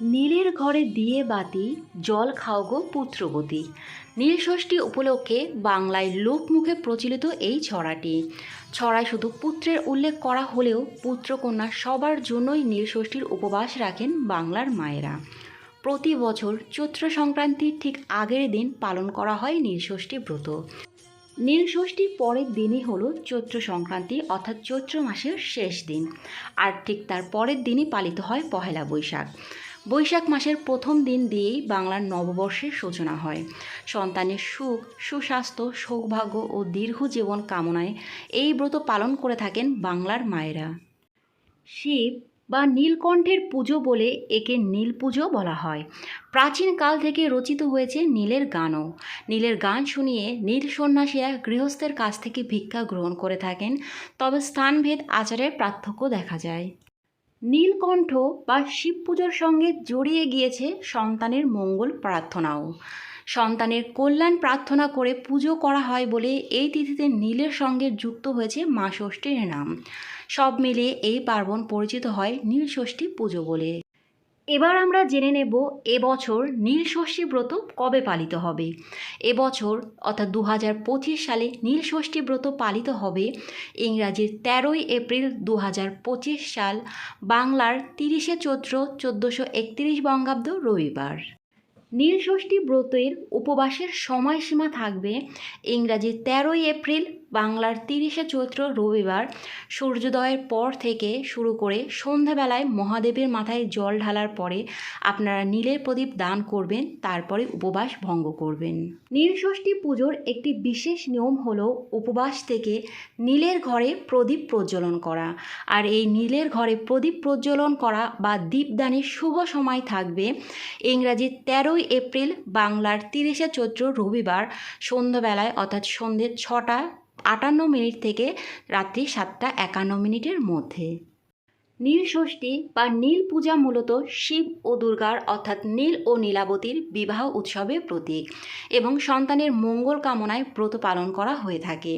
নীলের ঘরে দিয়ে বাতি, জল খাও গো পুত্রবতী। নীলষষ্ঠী উপলক্ষে বাংলায় লোকমুখে প্রচলিত এই ছড়াটি। ছড়ায় শুধু পুত্রের উল্লেখ করা হলেও পুত্রকন্যা সবার জন্যই নীলষষ্ঠীর উপবাস রাখেন বাংলার মায়েরা। প্রতি বছর চৈত্র সংক্রান্তির ঠিক আগের দিন পালন করা হয় নীলষষ্ঠী ব্রত। নীলষষ্ঠীর পরের দিনই হলো চৈত্র সংক্রান্তি, অর্থাৎ চৈত্র মাসের শেষ দিন, আর ঠিক তার পরের দিনই পালিত হয় পহেলা বৈশাখ। বৈশাখ মাসের প্রথম দিন দিয়েই বাংলার নববর্ষের সূচনা হয়। সন্তানের সুখ, সুস্বাস্থ্য, সৌভাগ্য ও দীর্ঘ জীবন কামনায় এই ব্রত পালন করে থাকেন বাংলার মায়েরা। শিব বা নীলকণ্ঠের পুজো বলে একে নীল পুজো বলা হয়। প্রাচীনকাল থেকে রচিত হয়েছে নীলের গানও। নীলের গান শুনিয়ে নীল সন্ন্যাসীরা গৃহস্থের কাছ থেকে ভিক্ষা গ্রহণ করে থাকেন। তবে স্থানভেদ আচারের পার্থক্য দেখা যায়। নীলকণ্ঠ বা শিব পুজোর সঙ্গে জড়িয়ে গিয়েছে সন্তানের মঙ্গল প্রার্থনাও। সন্তানের কল্যাণ প্রার্থনা করে পুজো করা হয় বলে এই তিথিতে নীলের সঙ্গে যুক্ত হয়েছে মা ষষ্ঠীর নাম। সব মিলিয়ে এই পার্বণ পরিচিত হয় নীলষষ্ঠী পুজো বলে। এবার আমরা জেনে নেব এবছর নীলষষ্ঠী ব্রত কবে পালিত হবে। এবছর অর্থাৎ দু হাজার পঁচিশ সালে নীলষষ্ঠী ব্রত পালিত হবে ইংরাজির তেরোই এপ্রিল দু হাজার পঁচিশ সাল, বাংলার তিরিশে চৈত্র চোদ্দোশো একত্রিশ বঙ্গাব্দ রবিবার। নীলষষ্ঠী ব্রতের উপবাসের সময়সীমা থাকবে ইংরাজি তেরোই এপ্রিল, বাংলার তিরিশে চৈত্র রবিবার। সূর্যোদয়ের পর থেকে শুরু করে সন্ধ্যাবেলায় মহাদেবের মাথায় জল ঢালার পরে আপনারা নীলের প্রদীপ দান করবেন, তারপরে উপবাস ভঙ্গ করবেন। নীলষষ্ঠী পুজোর একটি বিশেষ নিয়ম হলো উপবাস থেকে নীলের ঘরে প্রদীপ প্রজ্বলন করা। আর এই নীলের ঘরে প্রদীপ প্রজ্বলন করা বা দীপদানের শুভ সময় থাকবে ইংরাজি তেরোই এপ্রিল বাংলার তিরিশে চৈত্র রবিবার সন্ধ্যাবেলায়, অর্থাৎ সন্ধ্যে ছটা আটান্ন মিনিট থেকে রাত্রি সাতটা একান্ন মিনিটের মধ্যে। নীল ষষ্ঠী বা নীল পূজা মূলত শিব ও দুর্গার, অর্থাৎ নীল ও নীলাবতীর বিবাহ উৎসবের প্রতীক এবং সন্তানের মঙ্গল কামনায় ব্রত পালন করা হয়ে থাকে।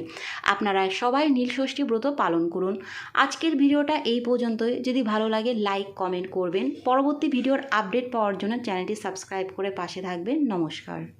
আপনারা সবাই নীল ষষ্ঠী ব্রত পালন করুন। আজকের ভিডিওটা এই পর্যন্তই। যদি ভালো লাগে, লাইক, কমেন্ট করবেন। পরবর্তী ভিডিওর আপডেট পাওয়ার জন্য চ্যানেলটি সাবস্ক্রাইব করে পাশে থাকবেন। নমস্কার।